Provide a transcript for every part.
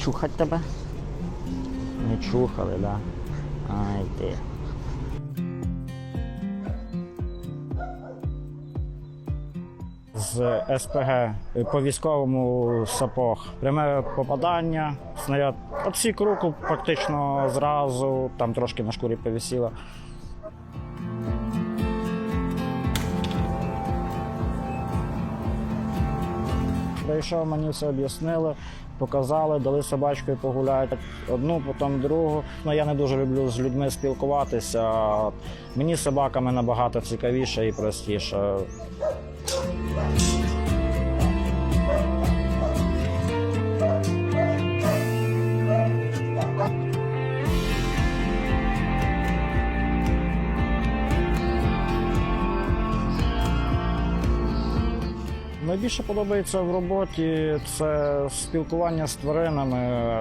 чухать тебе? Не чухали, да? Ай ти. З СПГ по військовому сапог. Пряме попадання, снаряд обсік руку практично зразу, там трошки на шкурі повісіло. Прийшов, мені все об'яснили, показали, дали собачкою погуляти. Одну, потім другу. Ну, я не дуже люблю з людьми спілкуватися. Мені з собаками набагато цікавіше і простіше. Найбільше подобається в роботі це спілкування з тваринами,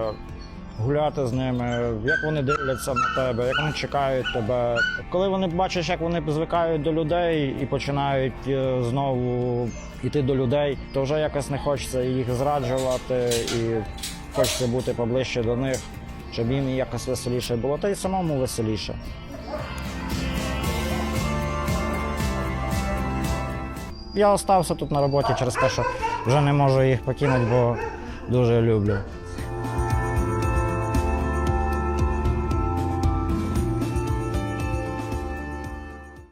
гуляти з ними, як вони дивляться на тебе, як вони чекають тебе. Коли вони бачиш, як вони звикають до людей і починають е, знову йти до людей, то вже якось не хочеться їх зраджувати і хочеться бути поближче до них, щоб їм якось веселіше було, та й самому веселіше. Я залишився тут на роботі через те, що вже не можу їх покинути, бо дуже люблю.